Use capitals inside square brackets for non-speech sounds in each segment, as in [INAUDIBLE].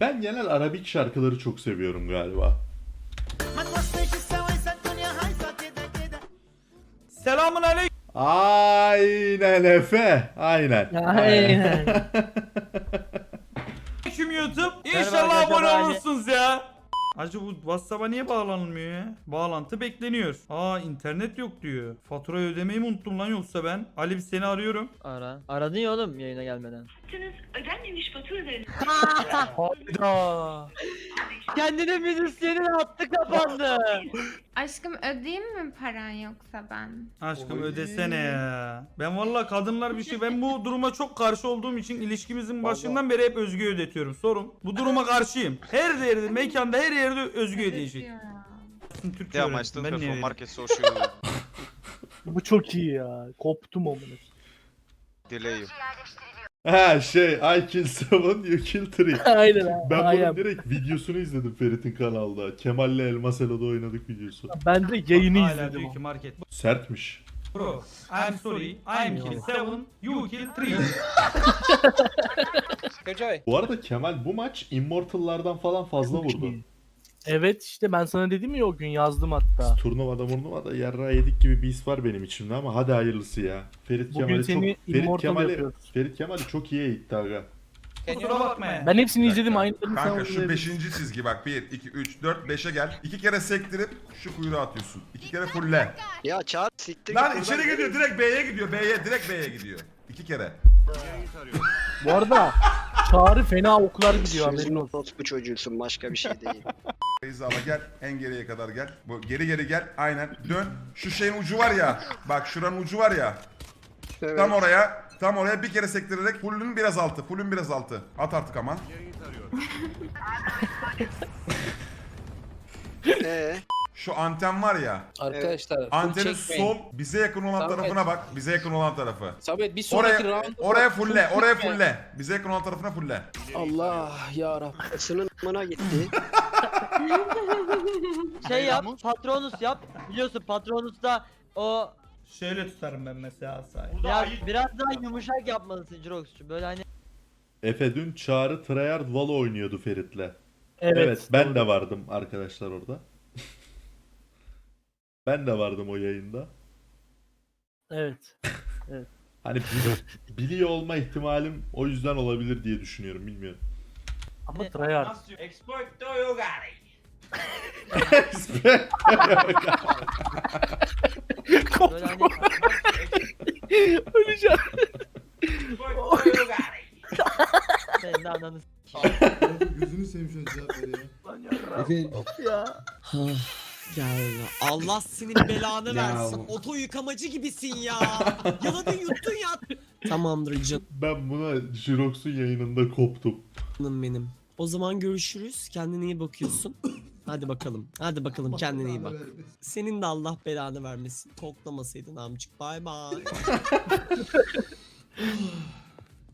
Ben genel Arabik şarkıları çok seviyorum galiba. Selamun aleyküm Aynen Efe. Aynen. Aynen. [LAUGHS] YouTube. Merhaba İnşallah arkadaşlar, abone ben- olursunuz ya. Acı bu WhatsApp'a niye bağlanılmıyor ya? Bağlantı bekleniyor. Aa internet yok diyor. Faturayı ödemeyi mi unuttum lan yoksa ben? Ali bir seni arıyorum. Ara. Aradın ya oğlum yayına gelmeden. Yaptığınız ödenmemiş faturaların Hayda. Kendine müzisyenin hattı kapandı. Aşkım ödeyeyim mi paran yoksa ben? Aşkım ödesene ya. Ben vallahi kadınlar bir şey ben bu duruma çok karşı olduğum için ilişkimizin başından beri hep Özgü ödetiyorum. Sorun. Bu duruma karşıyım. Her yerde mekanda her yerde Özgü ödeyecek. Türkçe öğrendim. meistens Ben niye öğrendim? Market Social Bu çok iyi ya. Koptum amına. Delay. Ha şey I kill seven you kill three. [LAUGHS] Aynen abi. Ben Aynen. bunun direkt videosunu izledim Ferit'in kanalda. Kemal'le Elmas Elo'da oynadık videosu. Ben de yayını Hala izledim. diyor ki market. Sertmiş. Bro, I'm sorry. I'm kill 7, you kill 3. Bu arada Kemal bu maç Immortal'lardan falan fazla vurdu. Evet işte ben sana dedim ya o gün yazdım hatta. Turnuvada murnuvada yarra yedik gibi bir his var benim içimde ama hadi hayırlısı ya. Ferit Bugün Kemal'i seni çok Ferit Immortal Kemal'i yapıyoruz. Ferit Kemal'i çok iyi eğitti aga. Kusura bakma ya. Ben hepsini izledim aynılarını sana Kanka şu uygulayabilirim. 5. çizgi bak 1, 2, 3, 4, 5'e gel. İki kere sektirip şu kuyruğa atıyorsun. İki kere fulle. Ya çağır siktir Lan içeri gidiyor direkt B'ye gidiyor B'ye direkt B'ye gidiyor. İki kere. Bu arada Çağrı fena oklar gidiyor haberin olsun. bu çocuğusun başka bir şey değil. [LAUGHS] Beyza'la gel en geriye kadar gel. Bu geri geri gel aynen dön. Şu şeyin ucu var ya. Bak şuranın ucu var ya. Evet. Tam oraya. Tam oraya bir kere sektirerek fullün biraz altı. Fullün biraz altı. At artık ama. [LAUGHS] Ee, Şu anten var ya. Arkadaşlar full Antenin çekmeyin. sol bize yakın olan Samet. tarafına bak. Bize yakın olan tarafı. Samet bir sonraki Oraya, round oraya fulle, oraya fulle. Bize yakın olan tarafına fulle. Allah ya Rabbim. ısının amına gitti. [LAUGHS] Şey yap patronus yap. Biliyorsun patronusta o Şöyle tutarım ben mesela asayı. biraz, biraz daha yumuşak yapmalısın Jirox'cu. Böyle hani Efe dün Çağrı Treyarch Valo oynuyordu Ferit'le. Evet, Evet. ben de vardım arkadaşlar orada. Ben de vardım o yayında. Evet. [LAUGHS] Hani bil- biliyor olma ihtimalim o yüzden olabilir diye düşünüyorum bilmiyorum. Ama tryhard. Export Toyogari. böyle hani Öleceğim. Export Toyogari. senin [LAUGHS] de ananı s- Gözünü seveyim şöyle cevap ver ya. Ya. Ya Allah senin belanı versin. Oto yıkamacı gibisin ya. [LAUGHS] Yaladın yuttun ya. Tamamdır canım Ben buna Jirox'un yayınında koptum. benim. O zaman görüşürüz. Kendine iyi bakıyorsun. Hadi bakalım. Hadi bakalım kendine iyi bak. Senin de Allah belanı vermesin. Koklamasaydın amcık. Bay bay.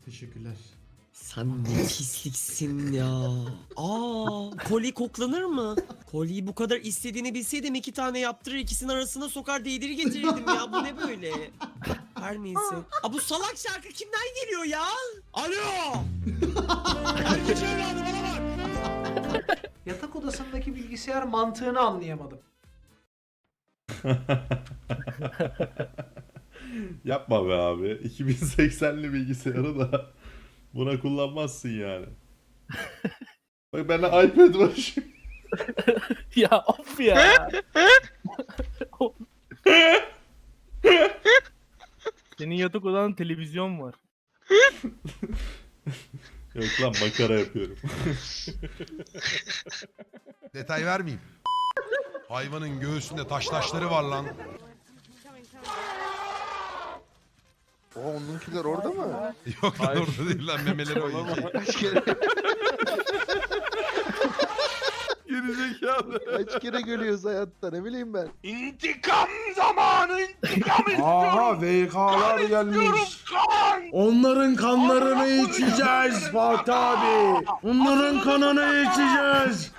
Teşekkürler. Sen ne pisliksin ya. Aa, koli koklanır mı? Koliyi bu kadar istediğini bilseydim iki tane yaptırır ikisinin arasına sokar değdir getirirdim ya. Bu ne böyle? Her neyse. Aa, bu salak şarkı kimden geliyor ya? Alo! Kardeş evladı bana bak. Yatak odasındaki bilgisayar mantığını anlayamadım. [LAUGHS] Yapma be abi. 2080'li bilgisayarı da buna kullanmazsın yani. [LAUGHS] Bak bende iPad var şimdi. [LAUGHS] Ya of ya. [LAUGHS] Senin yatak odanda televizyon var. Yok lan makara yapıyorum. Detay vermeyeyim. Hayvanın göğsünde taş taşları var lan. O onunkiler orada mı? Yok lan orada değil lan memeleri o iki. Kaç kere, [LAUGHS] Gerizekalı. kaç kere görüyoruz hayatta ne bileyim ben. İntikam zamanı intikam Aha VK'lar gelmiş. Onların kanlarını içeceğiz Fatih abi. Onların kanını içeceğiz.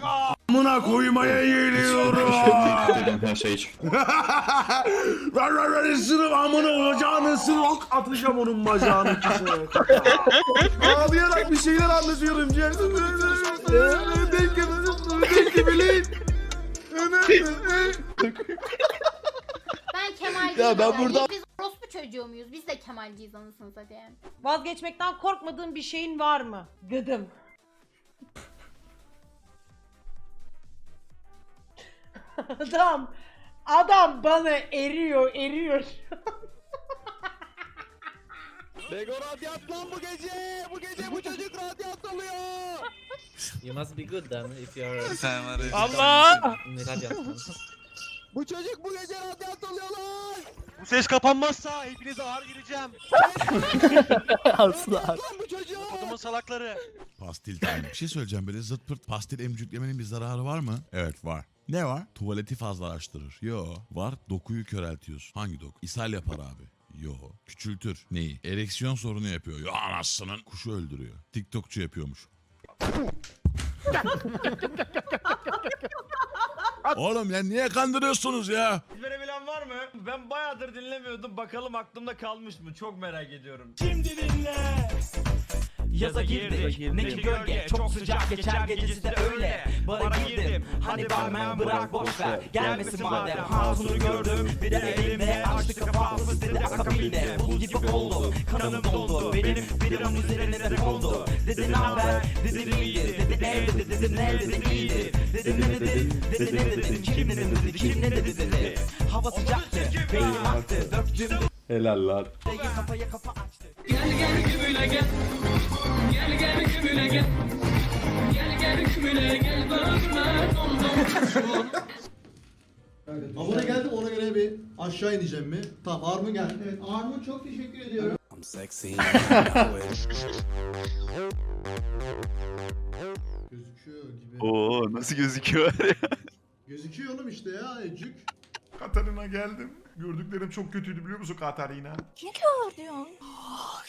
Amına koymaya geliyorum. Arkadaşlar. [LAUGHS] Ver ver ver ısırım amına ocağını ısırım. Ok atacağım onun bacağını ikisine. Ağlayarak bir şeyler anlatıyorum. Denk. Denk edin. Ben Kemal Ya ben burada- Biz orospu çocuğu muyuz? Biz de Kemal Gizan'ısınız hadi. Vazgeçmekten korkmadığın bir şeyin var mı? Gıdım. [LAUGHS] adam adam bana eriyor eriyor. Bego radyant lan bu gece. Bu gece bu çocuk radyant oluyor. You must be good then if you're Sen var ya. Allah! Bu çocuk bu gece radyant oluyor lan. Bu ses kapanmazsa hepinize ağır gireceğim. Asla. Lan bu çocuk. Kodumun salakları. Pastil time. Bir şey söyleyeceğim böyle zıt pırt pastil emcüklemenin bir zararı var mı? Evet var. Ne var? Tuvaleti fazlalaştırır. Yo. Var dokuyu köreltiyorsun. Hangi doku? İshal yapar abi. Yo. Küçültür. Neyi? Ereksiyon sorunu yapıyor. Yo anasının. Kuşu öldürüyor. TikTokçu yapıyormuş. Oğlum ya niye kandırıyorsunuz ya? Verebilen var mı? Ben bayağıdır dinlemiyordum. Bakalım aklımda kalmış mı? Çok merak ediyorum. Yaza girdik, ne ki gölge? Çok sıcak. geçer gecesi de öyle. Bara girdim, hadi barmen bırak boş ver. Gelmesin madem, hatunu gördüm. Bir de elimde açtı kapağı fıstığı akabilde Buz gibi oldu, kanım doldu Benim biram üzerine de kondu. Dedi naber, dedim iyidir. Dedi evde, dedim nerede, dedim iyidir. Dedim ne dedin, dedi? ne dedin Kim ne dedi, kim ne dedi dedi? Hava sıcaktı, beynim aktı. Döktüm. Helal lan. kafaya kafa açtı Abone geldim ona göre bir aşağı ineceğim mi? Tamam Armun geldi. Evet Armun çok teşekkür ediyorum. Gözüküyor gibi. Oo nasıl gözüküyor? [LAUGHS] Gözüküyor oğlum işte ya Ecük. Katarina geldim. Gördüklerim çok kötüydü biliyor musun Katarina? Kim gördün?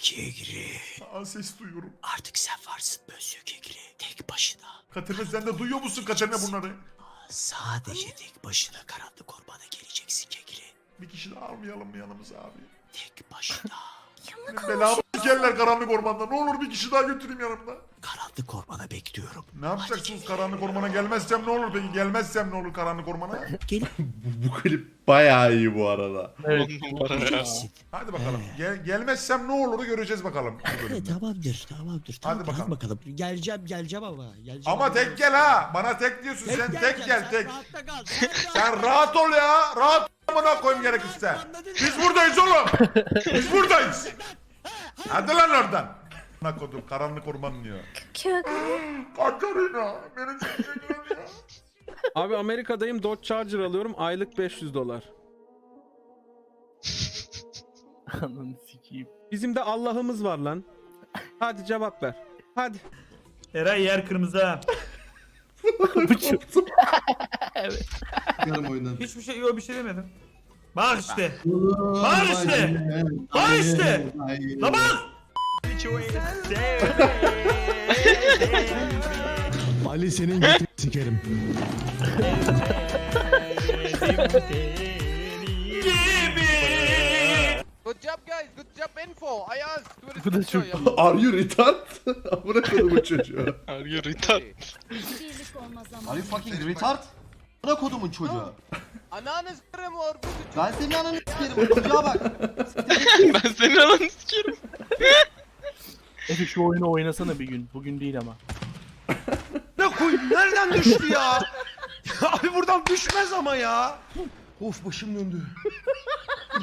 Kegri. Aa ses duyuyorum. Artık sen varsın Monsieur Kegri. Tek başına. Katarina sen de duyuyor musun Katarina bunları? Sadece tek başına karanlık ormana geleceksin Kegri. Bir kişi daha almayalım mı yanımıza abi? Tek başına. Benim belamı sikerler karanlık ormanda. Ne olur bir kişi daha götüreyim yanımda. Karanlık ormana bekliyorum. Ne yapacaksınız karanlık ormana gelmezsem ne olur peki? Gelmezsem ne olur karanlık ormana? [LAUGHS] Bu klip bayağı iyi bu arada. Geleceksin. Hadi bakalım. Gel, gelmezsem ne olur göreceğiz bakalım. bu bölümde. tamamdır, tamamdır. Tamam, Hadi bakalım. bakalım. Geleceğim, geleceğim ama. Geleceğim Ama tek gel ha. Bana tek diyorsun sen tek geleceğim, gel sen tek. rahatta kal. [LAUGHS] Sen rahat ol ya. Rahat amına koyayım gerekirse. Biz buradayız oğlum. Biz buradayız. [LAUGHS] Hadi lan oradan. Amına kodum karanlık orman diyor. Katarina beni çekiyor ya. Abi Amerika'dayım Dodge Charger alıyorum aylık 500 dolar. [LAUGHS] Ananı sikeyim. Bizim de Allah'ımız var lan. Hadi cevap ver. Hadi. Eray yer kırmızı ha. [LAUGHS] Yarım [LAUGHS] oyundan. Hiçbir şey yok bir şey demedim. Bak işte. Bak işte. Bak işte. La bak. Ali senin götünü sikerim. Good job guys, good job info. I asked. Bu da çok [LAUGHS] Are you retard? [LAUGHS] Amına koydum bu çocuğu. Birlik olmaz ama. Ali fucking retard. Bana kodumun çocuğu. Ananı s**erim or bu Ben senin ananı sikerim. Çocuğa bak. Ben senin ananı s**erim. [LAUGHS] Efe şu oyunu oynasana bir gün. Bugün değil ama. Ne koy? Nereden düştü ya? Abi buradan düşmez ama ya. Of başım döndü.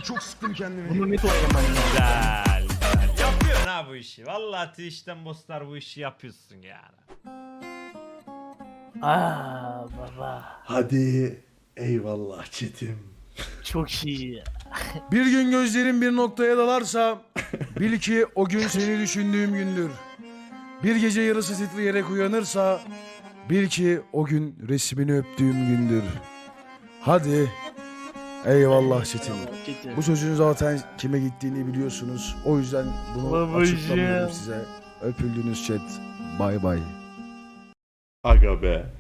Çok sıktım kendimi. Bunu net oynaman lazım. Güzel. güzel. Yapıyorsun ha bu işi. Vallahi Twitch'ten bosslar bu işi yapıyorsun yani. Aa baba. Hadi eyvallah çetim. Çok iyi. Bir gün gözlerin bir noktaya dalarsa bil ki o gün seni düşündüğüm gündür. Bir gece yarısı titreyerek uyanırsa bil ki o gün resmini öptüğüm gündür. Hadi eyvallah çetim. Bu sözün zaten kime gittiğini biliyorsunuz. O yüzden bunu Babacığım. açıklamıyorum size. Öpüldünüz chat. Bay bay. Aga be.